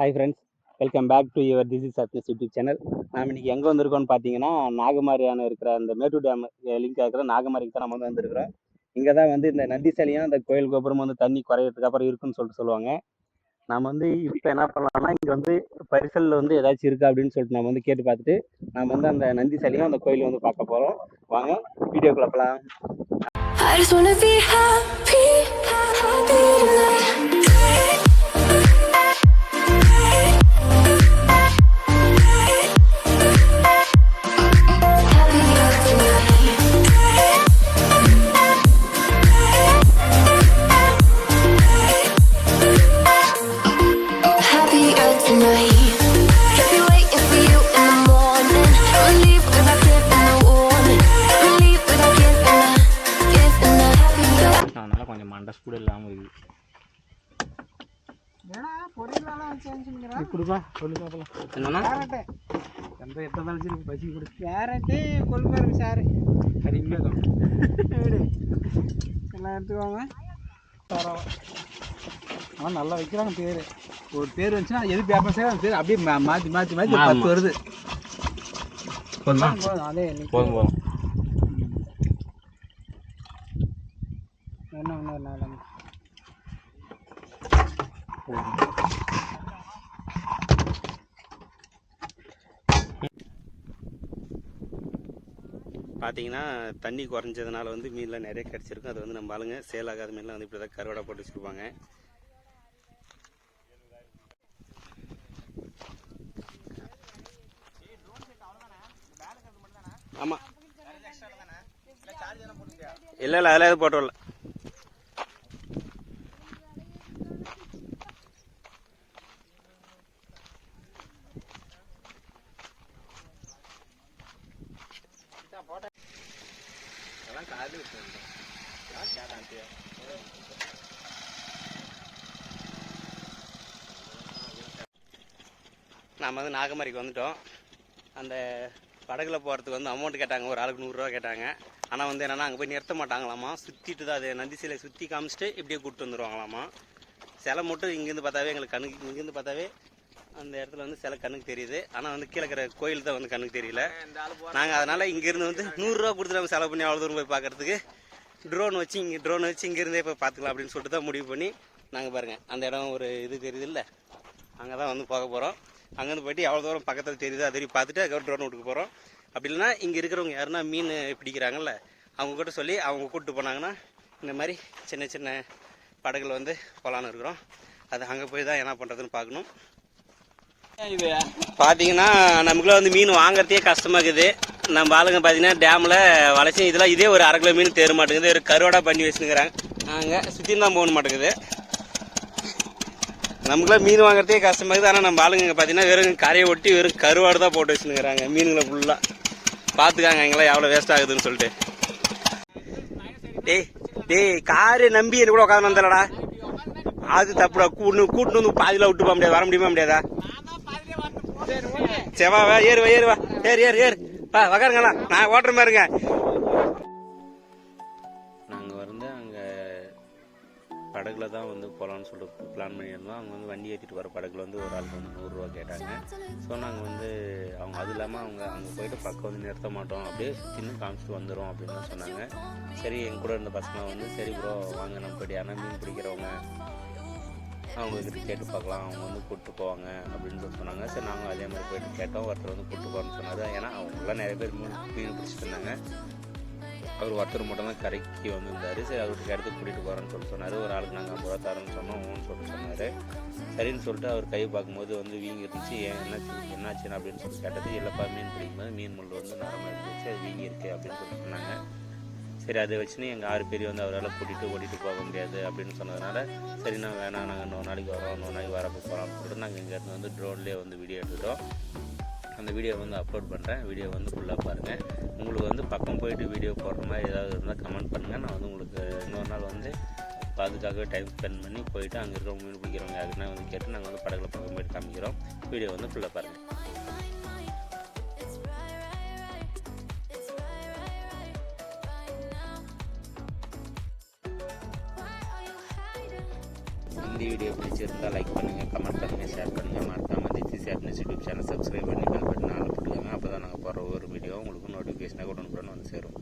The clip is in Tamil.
Hi friends welcome back to your this is அப்னஸ் YouTube channel நாம் இன்றைக்கி எங்கே வந்திருக்கோம்னு பார்த்தீங்கன்னா நாகமாரியான இருக்கிற அந்த மேட்டூர் டேம் லிங்க் இருக்கிற நாகமாரிக்கு தான் நம்ம வந்து வந்திருக்கிறோம். இங்கே தான் வந்து இந்த நந்தி சாலியாக அந்த கோயில் கோபுரம் வந்து தண்ணி குறையிறதுக்கு அப்புறம் இருக்குன்னு சொல்லிட்டு சொல்லுவாங்க. நம்ம வந்து இப்போ என்ன பண்ணலாம்னா இங்கே வந்து பரிசலில் வந்து ஏதாச்சும் இருக்கா அப்படின்னு சொல்லிட்டு நம்ம வந்து கேட்டு பார்த்துட்டு நம்ம வந்து அந்த நந்தி சாலியும் அந்த கோயில் வந்து பார்க்க போகிறோம் வாங்க வீடியோ போகலாம் I just wanna be happy, happy tonight. கொடுப்பா சொல்லி பார்க்கலாம் என்னன்னா எந்த எத்தனை நாளைக்கு பசி கொடு கேரட்டு சாறு. அருமையாக வீடு. எல்லாம் எடுத்துக்கோங்க. தரோம் அவன் நல்லா வைக்கிறாங்க பேர். ஒரு பேர் வந்துச்சுன்னா எது பேப்பர் சேர அந்த பேர் அப்படியே மா- மாத்தி மாத்தி மாத்தி ஆமா. பத்து வருது. போதுமா? போதும் அதே போதும் போதும் என்ன இன்னொரு நாள் பார்த்தீங்கன்னா தண்ணி குறைஞ்சதுனால வந்து மீன்லாம் நிறைய கிடச்சிருக்கும். அது வந்து நம்ம ஆளுங்க சேல் ஆகாத மீன்லாம் வந்து இப்படி தான் கருவாடை போட்டு வச்சுருப்பாங்க. ஆமாம் இல்லை இல்லை அதில் எதுவும் போட்டு வரல நாம் வந்து நாகமரிக்கு வந்துட்டோம். அந்த படகுல போகிறதுக்கு வந்து அமௌண்ட் கேட்டாங்க. ஒரு ஆளுக்கு நூறுரூவா கேட்டாங்க. ஆனால் வந்து என்னென்னா அங்கே போய் நிறுத்த மாட்டாங்களாமா? சுற்றிட்டு தான் அது நந்தி சிலை சுற்றி காமிச்சிட்டு இப்படியே கூப்பிட்டு வந்துடுவாங்களாமா சிலை மட்டும் இங்கேருந்து பார்த்தாவே எங்களுக்கு கணக்கு இங்கேருந்து பார்த்தாவே அந்த இடத்துல வந்து சில கண்ணுக்கு தெரியுது. ஆனால் வந்து கீழே இருக்கிற கோயில் தான் வந்து கண்ணுக்கு தெரியல. நாங்கள் அதனால் இங்கேருந்து வந்து நூறுரூவா கொடுத்து நம்ம செலவு பண்ணி அவ்வளோ தூரம் போய் பார்க்குறதுக்கு ட்ரோன் வச்சு இங்கே ட்ரோன் வச்சு இங்கேருந்தே போய் பார்த்துக்கலாம் அப்படின்னு சொல்லிட்டு தான் முடிவு பண்ணி நாங்கள் பாருங்கள் அந்த இடம் ஒரு இது தெரியுது இல்லை? அங்கே தான் வந்து போக போகிறோம் அங்கேருந்து போயிட்டு எவ்வளோ தூரம் பக்கத்தில் தெரியுதோ அது பார்த்துட்டு அதுக்கப்புறம் ட்ரோன் விட்டுக்கு போகிறோம் அப்படி இல்லைன்னா இங்கே இருக்கிறவங்க யாருன்னா மீன் பிடிக்கிறாங்கல்ல அவங்கக்கிட்ட சொல்லி அவங்க கூப்பிட்டு போனாங்கன்னா இந்த மாதிரி சின்ன சின்ன படகுகள் வந்து போகலான்னு இருக்கிறோம். அது அங்கே போய் தான் என்ன பண்ணுறதுன்னு பார்க்கணும். பார்த்தீங்கன்னா நமக்குலாம் வந்து மீன் வாங்குறதே கஷ்டமாக இருக்குது. நம்ம ஆளுங்க பார்த்தீங்கன்னா டேமில் வளைச்சி இதெல்லாம் இதே ஒரு அரை கிலோ மீன் தேர மாட்டேங்குது. ஒரு கருவாடா பண்ணி வச்சுருக்கிறாங்க. நாங்கள் சுற்றி தான் போக மாட்டேங்குது. நமக்குலாம் மீன் வாங்குறதே கஷ்டமாக இருக்குது. ஆனால் நம்ம ஆளுங்க பார்த்தீங்கன்னா வெறும் கரையை ஒட்டி வெறும் கருவாடு தான் போட்டு வச்சுருக்கிறாங்க. மீனுங்களை ஃபுல்லாக பார்த்துக்காங்க எங்கெல்லாம் எவ்வளோ வேஸ்ட் ஆகுதுன்னு சொல்லிட்டு. டேய் டேய் காரை நம்பி என்ன கூட உட்காந்து வந்தலடா அது தப்புடா. கூட்டு கூட்டு வந்து பாதியில் விட்டு முடியாது. வர முடியுமா முடியாதா? சரி வா வா ஏறு வா ஏறு வா ஏறு. ஏறு ஏறு வா உக்காருங்களா நான் ஓட்டுற மாதிரிங்க நாங்கள் வந்து அங்கே படகுல தான் வந்து போகலான்னு சொல்லிட்டு பிளான் பண்ணியிருந்தோம். அவங்க வந்து வண்டி ஏற்றிட்டு வர படகுல வந்து ஒரு ஆளுக்கு வந்து நூறுரூவா கேட்டாங்க. ஸோ நாங்கள் வந்து அவங்க அது இல்லாமல் அவங்க அங்கே போயிட்டு பக்கம் வந்து நிறுத்த மாட்டோம். அப்படியே சின்ன காமிச்சிட்டு வந்துடும் அப்படின்னு தான் சொன்னாங்க. சரி எங்க கூட இருந்த பசங்க வந்து சரி ப்ரோ வாங்க நம்ம போயிட்டு யாரா மீன் பிடிக்கிறவங்க. அவங்க கிட்ட கேட்டு பார்க்கலாம். அவங்க வந்து கூப்பிட்டு போவாங்க அப்படின்னு சொல்லி சொன்னாங்க. சரி நாங்களும் அதே மாதிரி போயிட்டு கேட்டோம். ஒருத்தர் வந்து கூப்பிட்டு போகிறோன்னு சொன்னார். ஏன்னா அவங்களாம் நிறைய பேர் மீன் மீன் பிடிச்சிட்டு இருந்தாங்க. அவர் ஒருத்தர் மட்டும் தான் கரைக்கு வந்திருந்தாரு. சரி அவருக்கு இடத்துக்கு கூட்டிகிட்டு போகிறேன்னு சொல்லி சொன்னார். ஒரு ஆளுக்கு நாங்கள் ஐம்பது ரூபா தரோன்னு சொன்னோம் ஊன்னு சொல்லிட்டு சொன்னார். சரின்னு சொல்லிட்டு அவர் கை பார்க்கும்போது வந்து வீங்கி இருந்துச்சு ஏன் என்னாச்சு என்னாச்சுன்னு? அப்படின்னு சொல்லி கேட்டது இல்லைப்பா மீன் பிடிக்கும்போது மீன் முள் வந்து நரமாக இருந்துச்சு அது வீங்கி அப்படின்னு சொல்லி சொன்னாங்க. சரி அதை வச்சுன்னு எங்கள் ஆறு பேர் வந்து அவரால் கூட்டிகிட்டு ஓட்டிகிட்டு போக முடியாது அப்படின்னு சொன்னதுனால சரி நான் வேணாம் நாங்கள் இன்னொரு நாளைக்கு வரோம் இன்னொரு நாளைக்கு வரப்போ போகிறோம் சொல்லிட்டு நாங்கள் இங்கேருந்து வந்து ட்ரோன்லேயே வந்து வீடியோ எடுத்துட்டோம். அந்த வீடியோ வந்து அப்லோட் பண்ணுறேன் வீடியோ வந்து ஃபுல்லாக பாருங்கள் உங்களுக்கு வந்து பக்கம் போயிட்டு வீடியோ போடுற மாதிரி ஏதாவது இருந்தால் கமெண்ட் பண்ணுங்கள் நான் வந்து உங்களுக்கு இன்னொரு நாள் வந்து அதுக்காகவே டைம் ஸ்பெண்ட் பண்ணி போயிட்டு அங்கே இருக்கிறவங்க மீன் பிடிக்கிறவங்க அதுக்குன்னா வந்து கேட்டு நாங்கள் வந்து படகுல பக்கம் போயிட்டு காமிக்கிறோம். வீடியோ வந்து ஃபுல்லாக பாருங்கள் இந்த வீடியோ பிடிச்சிருந்தால் லைக் பண்ணுங்கள் கமெண்ட் பண்ணுங்கள் ஷேர் பண்ணுங்கள் மறக்காமல் இந்த சிசி யூடியூப் சேனல் சப்ஸ்கிரைப் பண்ணி பெல் பட்டன் ஆள் அப்போ தான் நாங்கள் போகிற ஒரு வீடியோ உங்களுக்கு நோட்டிஃபிகேஷனாக உடனுக்குடன் வந்து சேரும்.